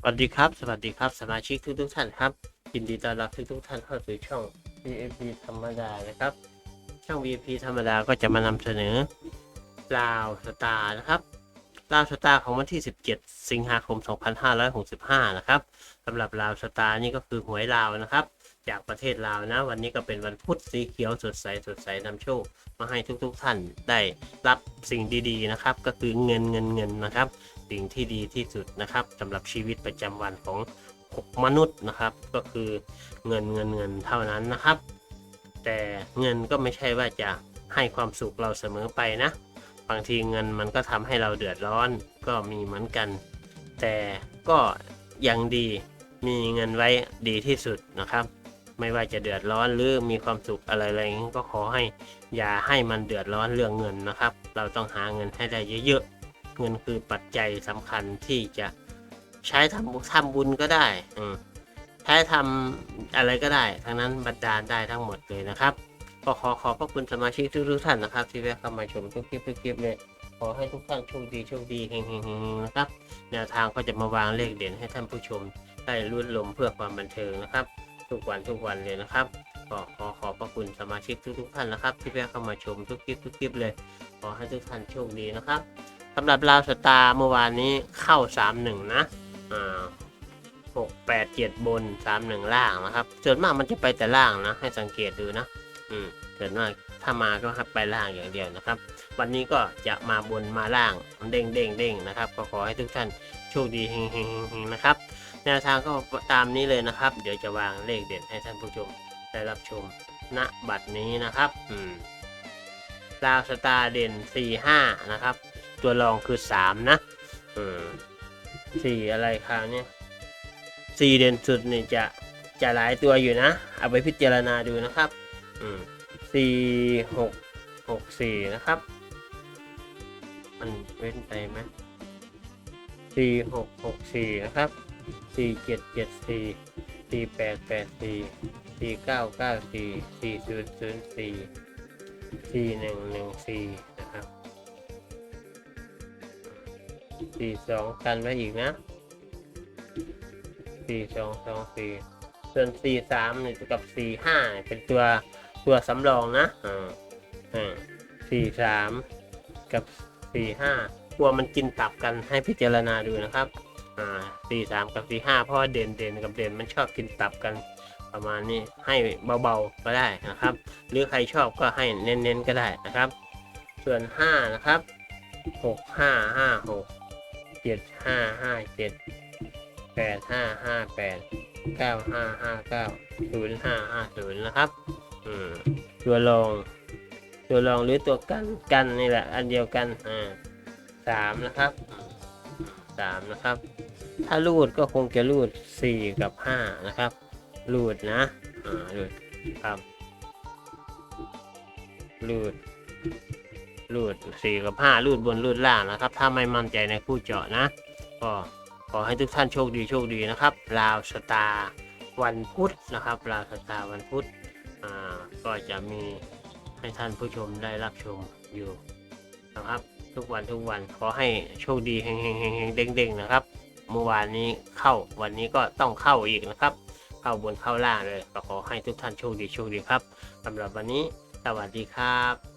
สวัสดีครับ สวัสดีครับ สมาชิกทุกทุกท่านครับ ยินดีต้อนรับทุกทุกท่านเข้าสู่ช่อง VIP ธรรมดานะครับ ช่อง VIP ธรรมดาก็จะมานำเสนอลาวสตาร์นะครับ ลาวสตาร์ของวันที่ 17 สิงหาคม 2565 นะครับสำหรับลาวสตาร์นี่ก็คือหวยลาวนะครับ จากประเทศลาวนะ วันนี้ก็เป็นวันพุธสีเขียวสดใสสดใสนำโชค มาให้ทุกๆท่านได้รับสิ่งดีๆนะครับ ก็คือเงินเงินเงินนะครับ สิ่งที่ดีที่สุดนะครับสำหรับชีวิตประจำวันของมนุษย์นะครับ ก็คือเงินเงินเงินเท่านั้นนะครับ แต่เงินก็ไม่ใช่ว่าจะให้ความสุขเราเสมอไปนะ บางทีเงินมันก็ทำให้เราเดือดร้อนก็มีเหมือนกัน แต่ก็ยังดีมีเงินไว้ดีที่สุดนะครับ ไม่ว่าจะเดือดร้อนหรือมีความสุขอะไรอะไรนี้ก็ขอให้อย่าให้มันเดือดร้อนเรื่องเงินนะครับ เราต้องหาเงินให้ได้เยอะๆเงินคือปัจจัยสำคัญที่จะใช้ทำทำบุญก็ได้ใช้ทำอะไรก็ได้ ทั้งนั้นบันดาลได้ทั้งหมดเลยนะครับ ก็ขอขอบพระคุณสมาชิกทุกๆท่านนะครับที่แวะเข้ามาชมทุกคลิปทุกคลิปเลยขอให้ทุกท่านโชคดีโชคดีเฮงๆนะครับแนวทางก็จะมาวางเลขเด่นให้ท่านผู้ชมได้รุ่นลมเพื่อความบันเทิงนะครับ ทุกวันทุกวันเลยนะครับก็ขอขอบพระคุณสมาชิกทุกๆท่านนะครับ ที่แวะเข้ามาชมทุกคลิปทุกคลิปเลย ขอให้ทุกท่านโชคดีนะครับสำหรับลาวสตาร์เมื่อวานนี้เข้า 3-1 นะอ่าหกแปดเจ็ดบนสามหนึ่งล่างนะครับ ส่วนมากมันจะไปแต่ล่างนะ ให้สังเกตดูนะ อืมส่วนมาถ้ามาก็ครับไปล่างอย่างเดียวนะครับ วันนี้ก็จะมาบนมาล่างเด้งเด้งเด้งนะครับก็ขอให้ทุกท่านโชคดีเฮงเฮงเฮงนะครับ แนวทางก็ตามนี้เลยนะครับ เดี๋ยวจะวางเลขเด่นให้ท่านผู้ชมได้รับชมณบัดนี้นะครับอืมดาวสตาร์เด่นสี่ห้านะครับ ตัวรองคือสามนะอืมสี่อะไรคราวนี้สี่เด่นสุดนี่จะจะหลายตัวอยู่นะ เอาไปพิจารณาดูนะครับ อืมสี่หกหกสี่นะครับ มันเว้นไปไหมสี่หกหกสี่นะครับสี่เจ็ดเจ็ดสี่สี่แปดแปดสี่สี่เก้าเก้าสี่สี่ศูนย์ศูนย์สี่สี่หนึ่งหนึ่งสี่นะครับสี่สองกันไว้อีกนะสี่สองสองสี่ส่วนสี่สามเนี่ยกับสี่ห้าเป็นตัว ตัวสำรองนะอ่าอ่าสี่สามกับสี่ห้ากลัวมันกินตับกันให้พิจารณาดูนะครับอ่าสี่สามกับสี่ห้าเพราะว่าเด่นเด่นกับเด่นมันชอบกินตับกันประมาณนี้ให้เบาๆก็ได้นะครับ หรือใครชอบก็ให้เน้นๆก็ได้นะครับ ส่วนห้านะครับหกห้าห้าหกเจ็ดห้าห้าเจ็ดแปดห้าห้าแปดเก้าห้าห้าเก้าศูนย์ห้าห้าศูนย์นะครับ อืมตัวรอง ตัวรองหรือตัวกันกันนี่แหละ อันเดียวกันอ่าสามนะครับอืมสามนะครับ ถ้ารูดก็คงจะรูดสี่กับห้านะครับ รูดนะอ่ารูดครับรูดรูดสี่กับห้ารูดบนรูดล่างนะครับ ถ้าไม่มั่นใจในคู่เจาะนะ ก็ขอให้ทุกท่านโชคดีโชคดีนะครับ ลาวสตาร์วันพุธนะครับ ลาวสตาร์วันพุธอ่า ก็จะมีให้ท่านผู้ชมได้รับชมอยู่นะครับ ทุกวันทุกวันขอให้โชคดีเฮงเฮงเฮงเฮงเด้งเด้งนะครับ เมื่อวานนี้เข้าวันนี้ก็ต้องเข้าอีกนะครับ เข้าบนเข้าล่างเลยก็ขอให้ทุกท่านโชคดีโชคดีครับสำหรับวันนี้สวัสดีครับ